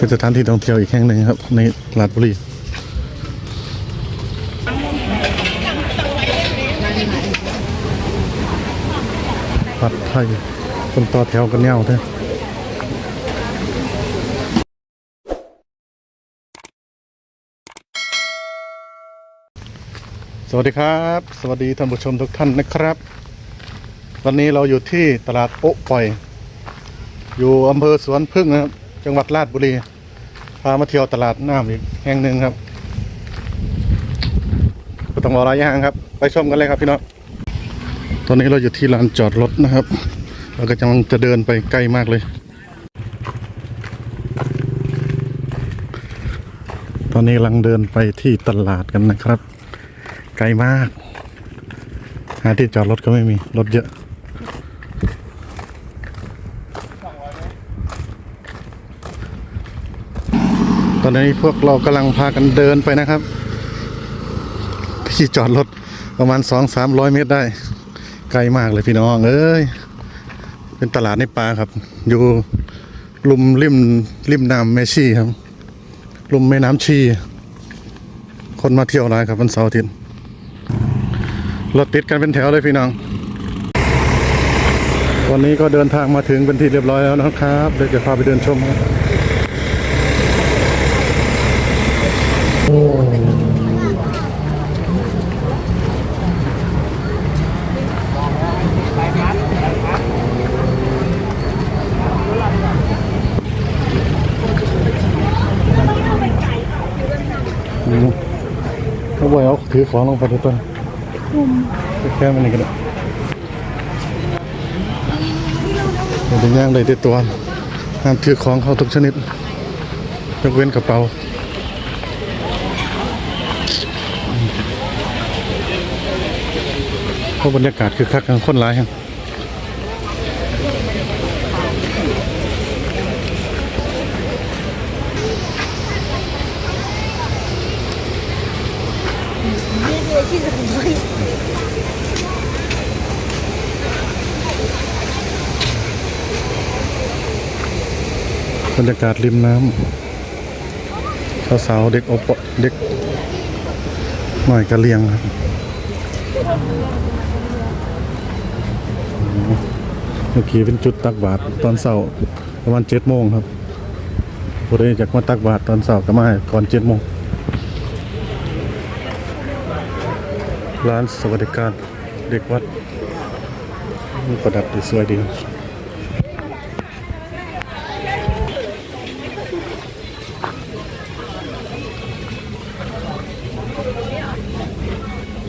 เป็นสถานที่ท่องเที่ยวอีกแห่งหนึ่งครับ ในลาดบุรีผัดไทยคนต่อแถวกันยาวเท่สวัสดีครับ สวัสดีท่านผู้ชมทุกท่านนะครับ วันนี้เราอยู่ที่ตลาดโอ๊ะปล่อย อยู่อำเภอสวนพึ่งนะครับ จังหวัดราชบุรี พามาเที่ยวตลาดน้ำอีกแห่งหนึ่งครับก็ต้องรอระยะห่างครับ ไปชมกันเลยครับพี่น้อง ตอนนี้เราอยู่ที่ลานจอดรถนะครับ เราก็กำลังจะเดินไปใกล้มากเลย ตอนนี้กำลังเดินไปที่ตลาดกันนะครับ ไกลมาก หาที่จอดรถก็ไม่มี รถเยอะ ตอนนี้พวกเรากำลังพากันเดินไปนะครับ ที่จอดรถประมาณสองสามร้อยเมตรได้ ไกลมากเลยพี่น้อง เอ้ย เป็นตลาดในป่าครับ อยู่ลุมริมริมน้ำแม่ชีครับ ลุมแม่น้ำชี คนมาเที่ยวหลายครับวันเสาร์อาทิตย์รถติดกันเป็นแถวเลยพี่น้อง วันนี้ก็เดินทางมาถึงเป็นที่เรียบร้อยแล้วนะครับ เดี๋ยวจะพาไปเดินชมครับ อืม เขาบอกเอาถือของลงไปทุกต้นแค่มันนี่กันมันเป็นย่างเลยที่ตัวห้ามถือของเขาทุกชนิดยกเว้นกระเป๋า เพราะบรรยากาศคือคักกันคนหลายครับบรรยากาศริมน้ำสาวๆเด็กอบเด็กหน่อยกระเลียงครับ เมื่อกี้เป็นจุดตักบาตรตอนเสาร์ประมาณเจ็ดโมงครับผู้ใดอยากมาตักบาตรตอนเสาร์ก็มาก่อนเจ็ดโมงร้านสวัสดิการเด็กวัดมีประดับดีสวยดี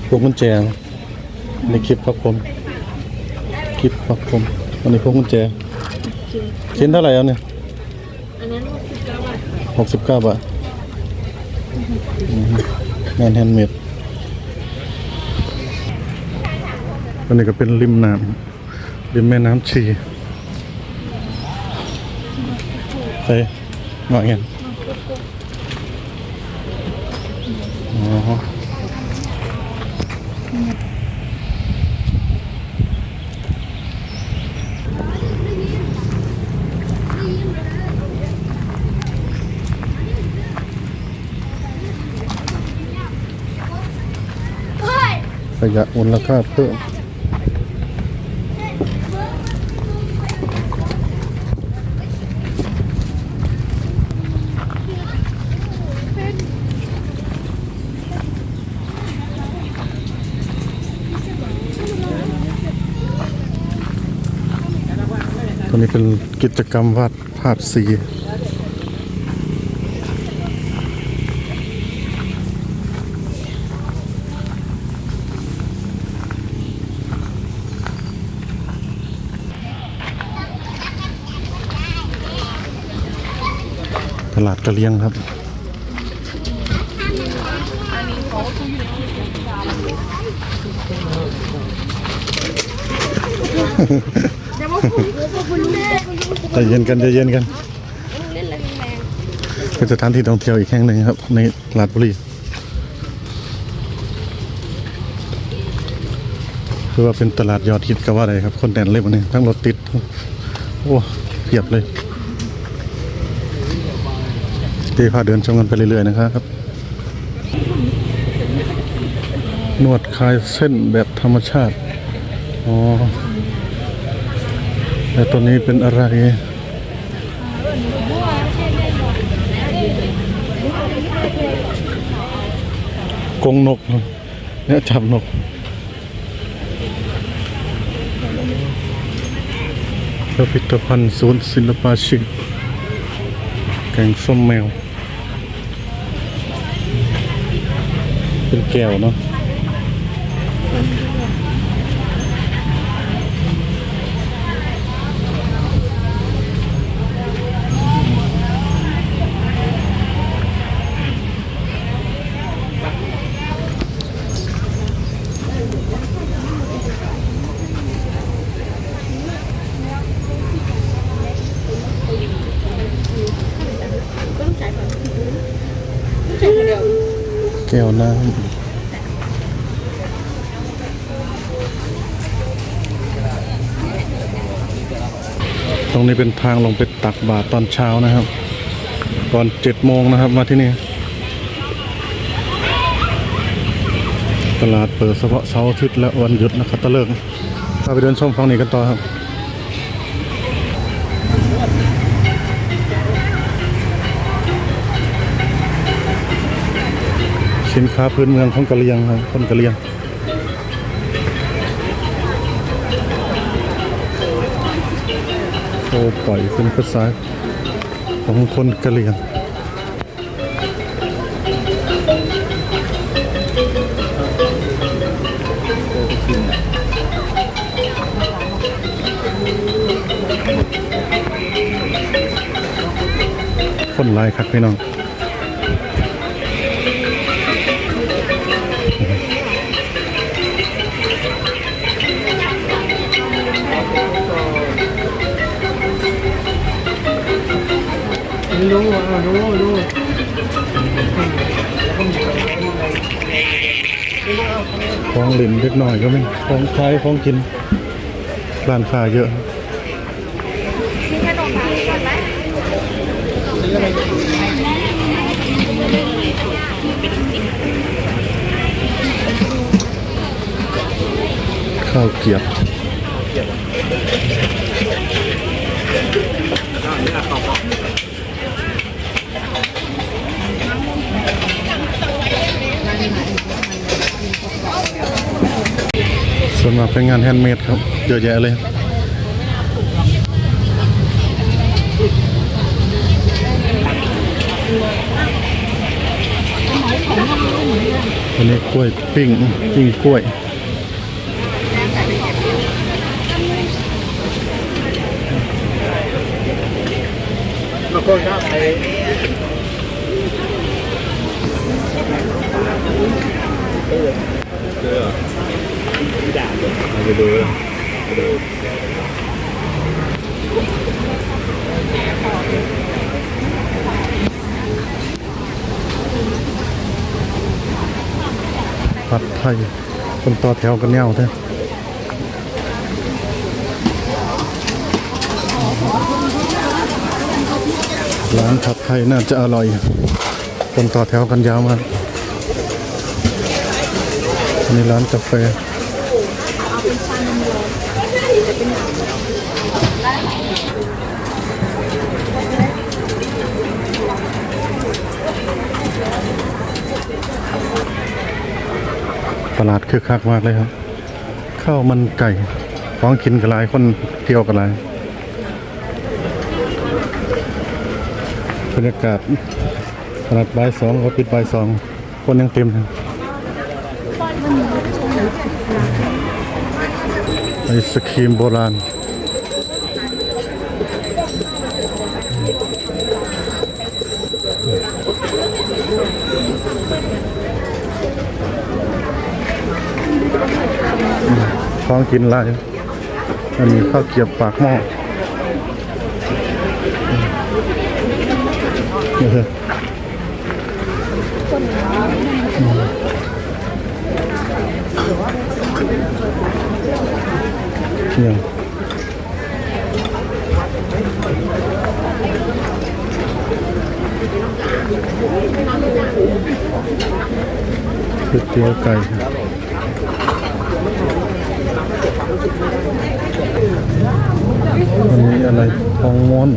พวกกุญแจในคลิปพักผมคลิปพักผม อันนี้พวกกุญแจชิ้นเท่าไหร่เอาเนี่ยอันนั้นหกสิบเก้าบาทค่ะหกสิบเก้าบาทอืมงานแฮนด์เมดอันนี้ก็เป็นริมน้ำริมแม่น้ำชีใส่หน่อยเงี้ยอ๋อ ยะมูลค่าเพิ่มตัวนี้เป็นกิจกรรมวาดภาพสี ลาดกะเลียงครับแต่ว่าคุณคุณรู้ได้คุณรู้ใจเย็นกันใจเย็นกันเล่นแรงแรงเป็นสถานที่ท่องเที่ยวอีกแห่งหนึ่งครับ ในลาดบุรี คือว่าเป็นตลาดยอดฮิตก็ว่าได้ครับ คนแน่นเลยวันนี้ทั้งรถติด โอ้เพียบเลย ที่พาเดินชมกันไปเรื่อยๆนะครับ นวดคลายเส้นแบบธรรมชาติ อ๋อแล้วตัวนี้เป็นอะไรกรงนกเนี่ยจับนก พิพิธภัณฑ์ศูนย์ศิลปาชีพ แกงส้มแมว เป็นแก้วเนาะ แก้วน้ำตรงนี้เป็นทางลงไปตักบาตรตอนเช้านะครับ ก่อนเจ็ดโมงนะครับมาที่นี่ ตลาดเปิดเฉพาะเสาร์อาทิตย์และวันหยุดนะครับตะเลิกพาไปเดินชมฝั่งนี้กันต่อครับ สินค้าพื้นเมืองของกะเหรี่ยงครับคนกะเหรี่ยงโอ้ปล่อยเป็นภาษาของคนกะเหรี่ยงคนหลายคักพี่น้อง รู้อะรู้รู้ของหลินเล็กน้อยก็มีของใช้ของกินร้านค้าเยอะข้าวเกรียบ สำหรับเป็นงานแฮนด์เมดครับ เยอะแยะเลยอันนี้กล้วยปิ้งปิ้งกล้วยบางคนก็ไปผัดไทย คนต่อแถวกันเน่าแท้ร้านผัดไทยน่าจะอร่อย คนต่อแถวกันยาวมากนี่ร้านกาแฟ ตลาดคึกคักมากเลยครับ ข้าวมันไก่ของกินกันหลายคนเที่ยวกันหลายบรรยากาศขนาดบ่ายสองก็ปิดบ่ายสองคนยังเต็มเลย ไอศครีมโบราณของกินหลายอันนี้ข้าวเกียบปากหม้อเอ เนี่ยก๋วยเตี๋ยวไก่ครับอันนี้อะไรทองม้วน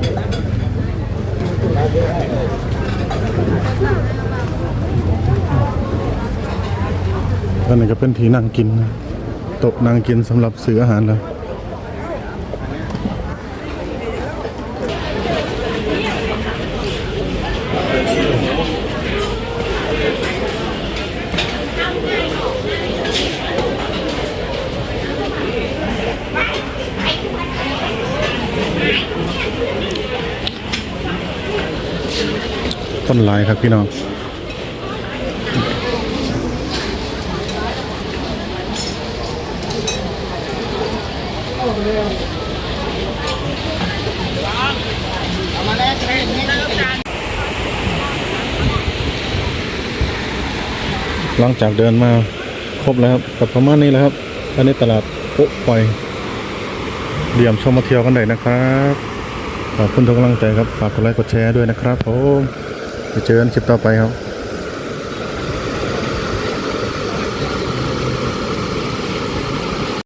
อันนี้ก็เป็นที่นั่งกินนะโต๊ะนั่งกินสำหรับซื้ออาหารเลย ต้นลายครับพี่น้องหลังจากเดินมาครบแล้วครับกับประมาณนี้แล้วครับอันนี้ตลาดโป๊ะปอยเดี่ยมชมมาเที่ยวกันได้นะครับ ขอบคุณทุกกำลังใจครับ ฝากกดไลค์กดแชร์ด้วยนะครับผม ไปเจอกันคลิปต่อไปครับ